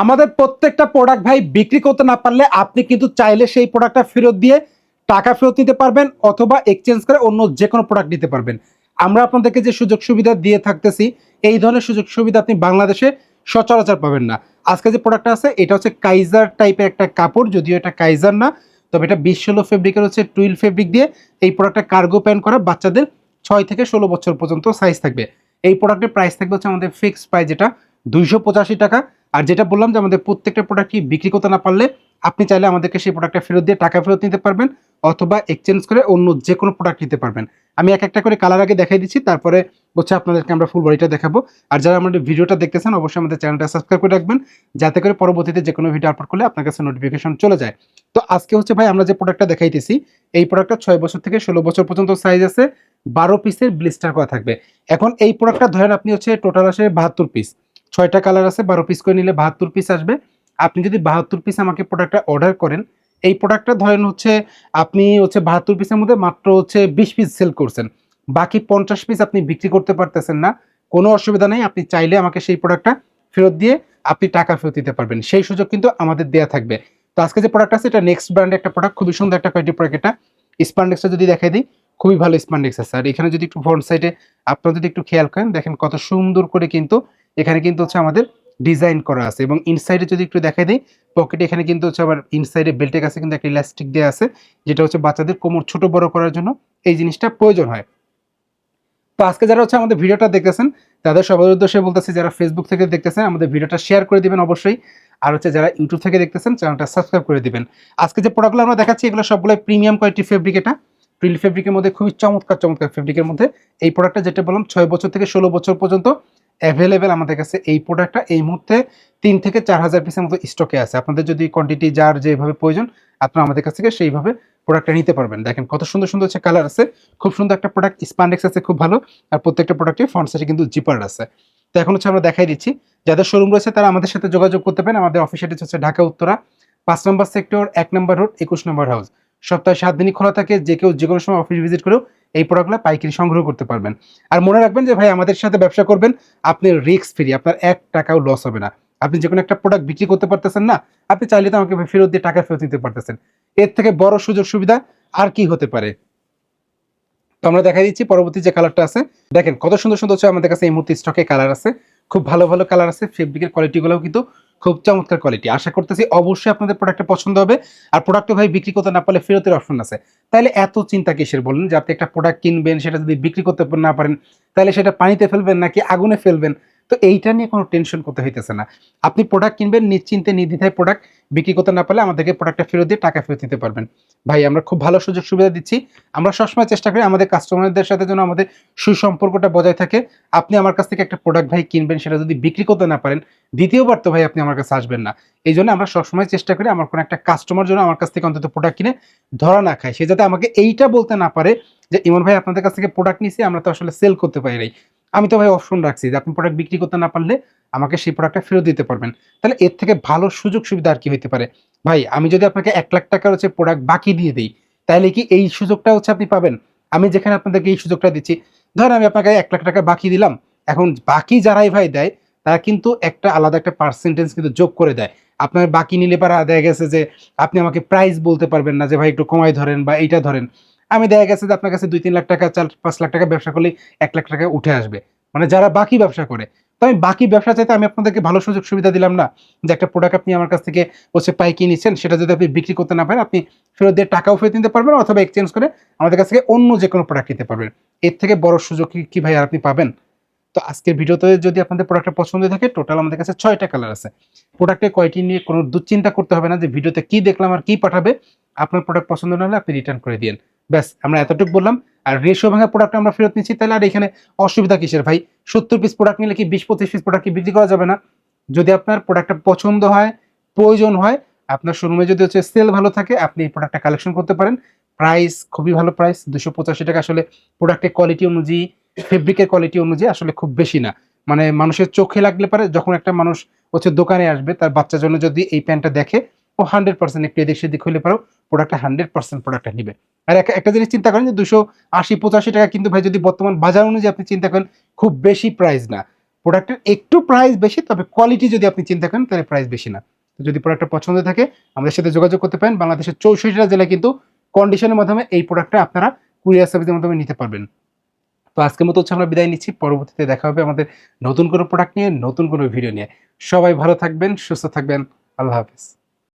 আমাদের প্রত্যেকটা প্রোডাক্ট ভাই বিক্রি করতে না পারলে আপনি কিন্তু চাইলে সেই প্রোডাক্টটা ফেরত দিয়ে টাকা ফেরত নিতে পারবেন অথবা এক্সচেঞ্জ করে অন্য যে কোনো প্রোডাক্ট নিতে পারবেন। আমরা আপনাদেরকে যে সুযোগ সুবিধা দিয়ে থাকতেছি, এই ধরনের সুযোগ সুবিধা আপনি বাংলাদেশে সচরাচর পাবেন না। আজকে যে প্রোডাক্টটা আছে, এটা হচ্ছে কাইজার টাইপের একটা কাপড়, যদিও এটা কাইজার না, তবে এটা বিশ ষোলো ফেব্রিকের হচ্ছে টুইল ফেব্রিক দিয়ে এই প্রোডাক্টটা কার্গো প্যান্ট করা বাচ্চাদের ছয় থেকে ষোলো বছর পর্যন্ত সাইজ থাকবে। এই প্রোডাক্টের প্রাইস থাকবে হচ্ছে আমাদের ফিক্সড প্রাইস যেটা দুইশো পঁচাশি টাকা। আর যেটা বললাম যে আমাদের প্রত্যেকটা প্রোডাক্টই বিক্রি করতে না পারলে আপনি চাইলে আমাদেরকে সেই প্রোডাক্টটা ফেরত দিয়ে টাকা ফেরত নিতে পারবেন অথবা এক্সচেঞ্জ করে অন্য যে কোনো প্রোডাক্ট নিতে পারবেন। আমি এক একটা করে কালার আগে দেখাই দিচ্ছি, তারপরে হচ্ছে আপনাদেরকে আমরা ফুল বডিটা দেখাবো। আর যারা আমাদের ভিডিওটা দেখতেছেন, অবশ্যই আমাদের চ্যানেলটা সাবস্ক্রাইব করে রাখবেন, যাতে করে পরবর্তীতে যে কোনো ভিডিও আপলোড করলে আপনার কাছে নোটিফিকেশন চলে যায়। তো আজকে হচ্ছে ভাই আমরা যে প্রোডাক্টটা দেখাইতেছি, এই প্রোডাক্টটা ছয় বছর থেকে ষোলো বছর পর্যন্ত সাইজ আছে, বারো পিসের ব্লিস্টার করা থাকবে। এখন এই প্রোডাক্টটা ধরেন আপনি হচ্ছে টোটাল আসে বাহাত্তর পিস ছয়টা কালার আছে, বারো পিস করে নিলে বাহাত্তর পিস আসবে। আপনি যদি বাহাত্তর পিস আমাকে প্রোডাক্টটা অর্ডার করেন, এই প্রোডাক্টটা ধরেন হচ্ছে আপনি হচ্ছে বাহাত্তর পিসের মধ্যে মাত্র হচ্ছে বিশ পিস সেল করছেন। বাকি পঞ্চাশ পিস আপনি বিক্রি করতে পারতেছেন না। কোনো অসুবিধা নেই, আপনি চাইলে আমাকে সেই প্রোডাক্টটা ফেরত দিয়ে আপনি টাকা ফেরত দিতে পারবেন। সেই সুযোগ কিন্তু আমাদের দেয়া থাকবে। তো আজকে যে প্রোডাক্ট আছে, এটা নেক্সট ব্র্যান্ডের একটা প্রোডাক্ট খুবই সুন্দর একটা কোয়ালিটি প্রোডাক্ট এটা। স্পান্ডেক্সটা যদি দেখাই দিই, খুবই ভালো স্পান্ডেক্স আছে। আর এখানে যদি একটু ফ্রন্ট সাইডে আপনারা যদি একটু খেয়াল করেন, দেখেন কত সুন্দর করে কিন্তু এখানে কিন্তু হচ্ছে আমাদের ডিজাইন করা আছে এবং ইনসাইডে যদি একটু দেখাই দিই পকেটে এখানে কিন্তু হচ্ছে আবার ইনসাইডে বেল্টের কাছে কিন্তু একটা ইলাস্টিক দেওয়া আছে, যেটা হচ্ছে বাচ্চাদের কোমর ছোট বড় করার জন্য এই জিনিসটা প্রয়োজন হয়। তো আজকে যারা হচ্ছে আমাদের ভিডিওটা দেখতেছেন, তাদের সবার উদ্দেশ্যে বলতেছি, যারা ফেসবুক থেকে দেখতেছেন, আমাদের ভিডিওটা শেয়ার করে দিবেন অবশ্যই। আর হচ্ছে যারা ইউটিউব থেকে দেখতেছেন চ্যানেলটা সাবস্ক্রাইব করে দিবেন। আজকে যে প্রোডাক্টগুলো আমরা দেখাচ্ছি, এগুলো সবগুলো প্রিমিয়াম কোয়ালিটি ফেব্রিক এটা। প্রিল ফেব্রিকের মধ্যে খুবই চমৎকার চমৎকার ফেব্রিকের মধ্যে এই প্রোডাক্টটা যেটা বললাম, ছয় বছর থেকে ষোলো বছর পর্যন্ত অ্যাভেলেবেল আমাদের কাছে এই প্রোডাক্টটা এই মুহূর্তে তিন থেকে চার হাজার পিসের মতো স্টকে আছে। আপনাদের যদি কোয়ান্টিটি যার যেভাবে প্রয়োজন, আপনারা আমাদের কাছ থেকে সেইভাবে প্রোডাক্টটা নিতে পারবেন। দেখেন কত সুন্দর সুন্দর হচ্ছে কালার আছে, খুব সুন্দর একটা প্রোডাক্ট স্পান্ডেক্স আছে খুব ভালো, আর প্রত্যেকটা প্রোডাক্টে ফ্রন্ট সাইডে কিন্তু জিপার আছে। তো এখন হচ্ছে আমরা দেখাই দিচ্ছি, যাদের শোরুম রয়েছে তারা আমাদের সাথে যোগাযোগ করতে পারেন। আমাদের অফিস অ্যাড্রেস হচ্ছে ঢাকা, উত্তরা, পাঁচ নম্বর সেক্টর এক নম্বর রোড একুশ নম্বর হাউস সপ্তাহে সাত দিনই খোলা থাকে, যে কেউ যে কোনো সময় অফিস ভিজিট করেও এই প্রোডাক্টগুলো পাইকারি সংগ্রহ করতে পারবেন। আর মনে রাখবেন যে ভাই, আমাদের সাথে ব্যবসা করবেন, আপনি রিস্ক ফ্রি আপনার এক টাকাও লস হবে না। আপনি যে কোনো একটা প্রোডাক্ট বিক্রি করতে পারতেছেন না, আপনি চাইলে তো আমাকে ফেরত দিয়ে টাকা ফেরত দিতে পারতেছেন। এর থেকে বড় সুযোগ সুবিধা আর কি হতে পারে? তো আমরা দেখা দিচ্ছি পরবর্তী যে কালারটা আছে। দেখেন কত সুন্দর সুন্দর হচ্ছে আমাদের কাছে এই মুহূর্তে স্টকে কালার আছে। খুব ভালো ভালো কালার আছে ফেব্রিকের কোয়ালিটিগুলোও কিন্তু খুব চমৎকার কোয়ালিটি আশা করতেছি অবশ্যই আপনাদের প্রোডাক্টটা পছন্দ হবে। আর প্রোডাক্ট ভাই বিক্রি করতে না পারলে ফেরতের অপশন আছে। তাহলে এত চিন্তা কিসের বলুন যে আপনি একটা প্রোডাক্ট কিনবেন, সেটা যদি বিক্রি করতে না পারেন, তাহলে সেটা পানিতে ফেলবেন নাকি আগুনে ফেলবেন? তো এইটা নিয়ে কোনো টেনশন করতে হইতেছে না। আপনি প্রোডাক্ট কিনবেন, নিশ্চিন্তে নির্দ্বিধায় প্রোডাক্ট বিক্রি করতে না পারলে আমাদেরকে প্রোডাক্টটা ফেরত দিয়ে টাকা ফেরত দিতে পারবেন। ভাই, আমরা খুব ভালো সুযোগ সুবিধা দিচ্ছি। আমরা সবসময় চেষ্টা করি আমাদের কাস্টমারদের সাথে যেন আমাদের সুসম্পর্কটা বজায় থাকে। আপনি আমার কাছ থেকে একটা প্রোডাক্ট ভাই কিনবেন, সেটা যদি বিক্রি করতে না পারেন, দ্বিতীয়বার তো ভাই আপনি আমার কাছে আসবেন না। এই জন্য আমরা সবসময় চেষ্টা করি আমার কোনো একটা কাস্টমার যেন আমার কাছ থেকে অন্তত প্রোডাক্ট কিনে ধরা না খায়। সে যাতে আমাকে এইটা বলতে না পারে যে, ইমন ভাই আপনাদের কাছ থেকে প্রোডাক্ট নিছি আমরা তো আসলে সেল করতে পারি নাই। আমি তো ভাই অপশন রাখছি, যে আপনি প্রোডাক্ট বিক্রি করতে না পারলে আমাকে সেই প্রোডাক্টটা ফেরত দিতে পারবেন। তাহলে এর থেকে ভালো সুযোগ সুবিধা আর কি হইতে পারে? ভাই, আমি যদি আপনাকে এক লাখ টাকার হচ্ছে প্রোডাক্ট বাকি দিয়ে দিই, তাহলে কি এই সুযোগটা হচ্ছে আপনি পাবেন? আমি যেখানে আপনাদেরকে এই সুযোগটা দিচ্ছি, ধরেন আমি আপনাকে এক লাখ টাকা বাকি দিলাম, এখন বাকি যারাই ভাই দেয়, তারা কিন্তু একটা আলাদা একটা পার্সেন্টেজ কিন্তু যোগ করে দেয়। আপনার বাকি নিলে পারা দেখা গেছে যে, আপনি আমাকে প্রাইস বলতে পারবেন না যে, ভাই একটু কমাই ধরেন বা এইটা ধরেন। আমি দেখা গেছে যে আপনার কাছে দুই, তিন লাখ টাকা, চার, পাঁচ লাখ টাকা ব্যবসা করলেই এক লাখ টাকা উঠে আসবে। মানে যারা বাকি ব্যবসা করে, তো আমি বাকি ব্যবসা চাইতে আমি আপনাদেরকে ভালো সুযোগ সুবিধা দিলাম না, যে একটা প্রোডাক্ট আপনি আমার কাছ থেকে হচ্ছে পাইকি নিচ্ছেন, সেটা যদি আপনি বিক্রি করতে না পারেন, আপনি ফেরত দিয়ে টাকাও ফেরত নিতে পারবেন অথবা এক্সচেঞ্জ করে আমাদের কাছ থেকে অন্য যে কোনো প্রোডাক্ট নিতে পারবেন। এর থেকে বড় সুযোগ কি ভাই আর আপনি পাবেন? তো আজকের ভিডিওতে যদি আপনাদের প্রোডাক্টটা পছন্দ থাকে টোটাল আমাদের কাছে ছয়টা কালার আছে। প্রোডাক্টের কয়টি নিয়ে কোনো দুশ্চিন্তা করতে হবে না, যে ভিডিওতে কি দেখলাম আর কি পাঠাবে, আপনার প্রোডাক্ট পছন্দ না হলে আপনি রিটার্ন করে দিন ব্যাস, আমরা এতটুকু বললাম। আর রেশিও ভাঙা প্রোডাক্ট আমরা ফেরত নিচ্ছি, তাহলে আর এখানে অসুবিধা কিসের ভাই? সত্তর পিস প্রোডাক্ট নিলে কি বিশ, পঁচিশ পিস প্রোডাক্ট কি বিক্রি করা যাবে না? যদি আপনার প্রোডাক্টটা পছন্দ হয়, প্রয়োজন হয়, আপনার শোরুমে যদি হচ্ছে সেল ভালো থাকে, আপনি এই প্রোডাক্টটা কালেকশন করতে পারেন। প্রাইস খুবই ভালো প্রাইস দুশো পঁচাশি টাকা আসলে প্রোডাক্টের কোয়ালিটি অনুযায়ী ফেব্রিকের কোয়ালিটি অনুযায়ী আসলে খুব বেশি না। মানে মানুষের চোখে লাগলে পারে, যখন একটা মানুষ হচ্ছে দোকানে আসবে, তার বাচ্চার জন্য যদি এই প্যান্টটা দেখে ও হান্ড্রেড পার্সেন্ট একটু এদিক সেদিক হলে পারো প্রোডাক্টটা হান্ড্রেড পার্সেন্ট প্রোডাক্টটা নিবে। আর একটা জিনিস চিন্তা করেন যে দুশো আশি পঁচাশি টাকা কিন্তু ভাই যদি বর্তমান বাজার অনুযায়ী আপনি চিন্তা করেন, খুব বেশি প্রাইস না। প্রোডাক্টের একটু প্রাইস বেশি, তবে কোয়ালিটি যদি আপনি চিন্তা করেন, তাহলে প্রাইস বেশি না। যদি প্রোডাক্টটা পছন্দ থাকে, আমাদের সাথে যোগাযোগ করতে পারেন। বাংলাদেশের চৌষট্টিটা জেলায় কিন্তু কন্ডিশনের মাধ্যমে এই প্রোডাক্টটা আপনারা কুরিয়ার সার্ভিসের মাধ্যমে নিতে পারবেন। তো আজকের মতো হচ্ছে আমরা বিদায় নিচ্ছি। পরবর্তীতে দেখা হবে আমাদের নতুন কোনো প্রোডাক্ট নিয়ে, নতুন কোনো ভিডিও নিয়ে। সবাই ভালো থাকবেন, সুস্থ থাকবেন। আল্লাহ হাফেজ।